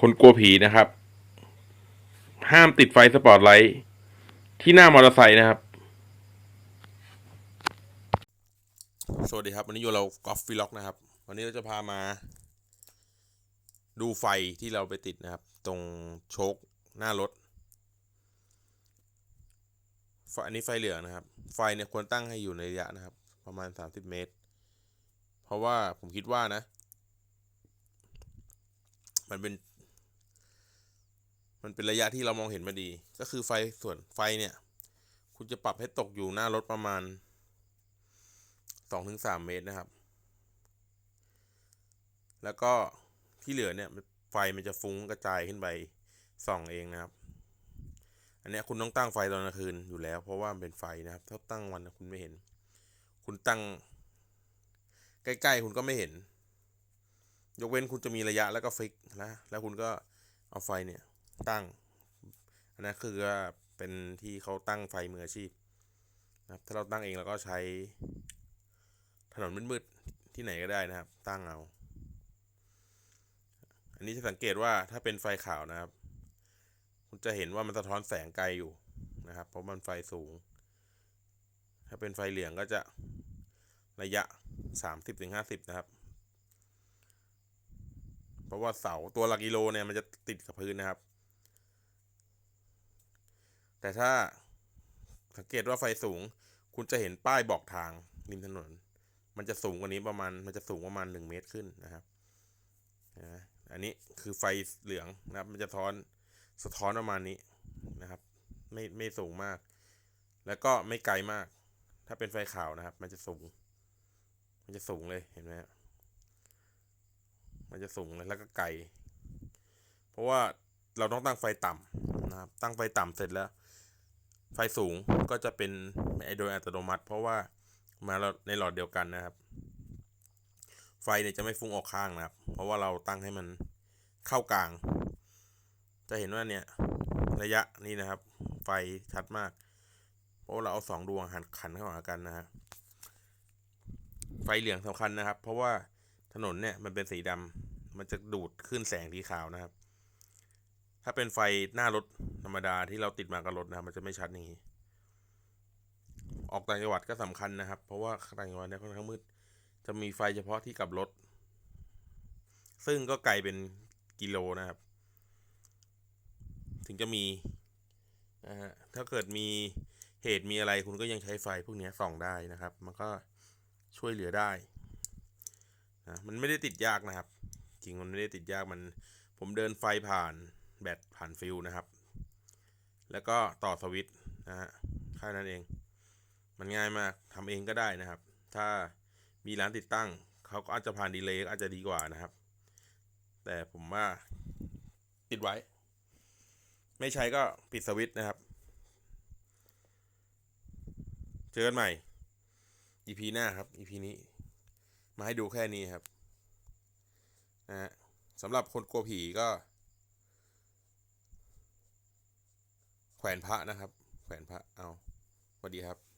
คนกลัวผีนะครับ ห้ามติดไฟสปอตไลท์ที่หน้ามอเตอร์ไซค์นะครับ สวัสดีครับ วันนี้อยู่เรากอล์ฟฟิล็อกนะครับ วันนี้เราจะพามา ดูไฟที่เราไปติดนะครับ ตรงโชคหน้ารถไฟอันนี้ไฟเหลืองนะครับ ไฟเนี่ยควรตั้งให้อยู่ในระยะนะครับ ประมาณ 30 เมตร เพราะว่าผมคิดว่านะ มันเป็น มันเป็นระยะที่เรามองเห็นมาดี ก็คือไฟส่วนไฟเนี่ย คุณจะปรับให้ตกอยู่หน้ารถประมาณสองถึงสามเมตรนะครับ แล้วก็ที่เหลือเนี่ยไฟมันจะฟุ้งกระจายขึ้นไปส่องเองนะครับ อันนี้คุณต้องตั้งไฟตอนกลางคืนอยู่แล้ว เพราะว่ามันเป็นไฟนะครับ ถ้าตั้งวันคุณไม่เห็น คุณตั้ง ใกล้ๆคุณก็ไม่เห็น ยกเว้นคุณจะมีระยะแล้วก็ฟิกนะ แล้วคุณก็เอาไฟเนี่ย ตั้งอันนั้นคือเป็นที่เขาตั้งไฟมืออาชีพนะครับถ้าเราตั้งเองเราก็ใช้ถนนมืดๆที่ไหนก็ได้นะครับ ตั้งเอา อันนี้จะสังเกตว่าถ้าเป็นไฟขาวนะครับ คุณจะเห็นว่ามันสะท้อนแสงไกลอยู่นะครับ เพราะมันไฟสูง ถ้าเป็นไฟเหลืองก็จะระยะสามสิบถึงห้าสิบนะครับ เพราะว่าเสาตัวหลักกิโลเนี่ยมันจะติดกับพื้นนะครับ แต่ถ้าสังเกตว่าไฟสูง คุณจะเห็นป้ายบอกทางริมถนน มันจะสูงกว่านี้ประมาณ มันจะสูงประมาณหนึ่งเมตรขึ้นนะครับนะอันนี้คือไฟเหลืองนะครับ มันจะท้อนสะท้อนประมาณนี้นะครับ ไม่ไม่สูงมาก แล้วก็ไม่ไกลมาก ถ้าเป็นไฟขาวนะครับ มันจะสูง มันจะสูงเลยเห็นไหมมันจะสูงเลยแล้วก็ไกล เพราะว่าเราต้องตั้งไฟต่ำนะครับ ตั้งไฟต่ำเสร็จแล้ว ไฟสูงก็จะเป็นโดยอัตโนมัติ เพราะว่ามาในหลอดเดียวกันนะครับ ไฟเนี่ยจะไม่ฟุ้งออกข้างนะครับ เพราะว่าเราตั้งให้มันเข้ากลาง จะเห็นว่าเนี่ยระยะนี้นะครับ ไฟชัดมาก เพราะเราเอาสองดวงหันขันเข้าหากันนะฮะไฟเหลืองสำคัญนะครับ เพราะว่าถนนเนี่ยมันเป็นสีดำมันจะดูดขึ้นแสงสีขาวนะครับ ถ้าเป็นไฟหน้ารถธรรมดาที่เราติดมากับรถนะมันจะไม่ชัดอย่างนี้ ออกต่างจังหวัดก็สำคัญนะครับ เพราะว่าต่างจังหวัดเนี่ยค่อนข้างมืด จะมีไฟเฉพาะที่กับรถ ซึ่งก็ไกลเป็นกิโลนะครับ ถึงจะมีนะฮะถ้าเกิดมีเหตุมีอะไรคุณก็ยังใช้ไฟพวกนี้ส่องได้นะครับ มันก็ช่วยเหลือได้นะมันไม่ได้ติดยากนะครับ จริงมันไม่ได้ติดยากมัน ผมเดินไฟผ่าน แบตผ่านฟิวนะครับ แล้วก็ต่อสวิตช์นะฮะแค่นั้นเอง มันง่ายมากทำเองก็ได้นะครับ ถ้ามีร้านติดตั้งเขาก็อาจจะผ่านดีเลย์อาจจะดีกว่านะครับ แต่ผมว่าปิดไว้ ไม่ใช้ก็ปิดสวิตช์นะครับ เจอกันใหม่ EP หน้าครับ EP นี้ มาให้ดูแค่นี้ครับนะฮะสำหรับคนกลัวผีก็ แขวนพระนะครับ แขวนพระเอาสวัสดีครับ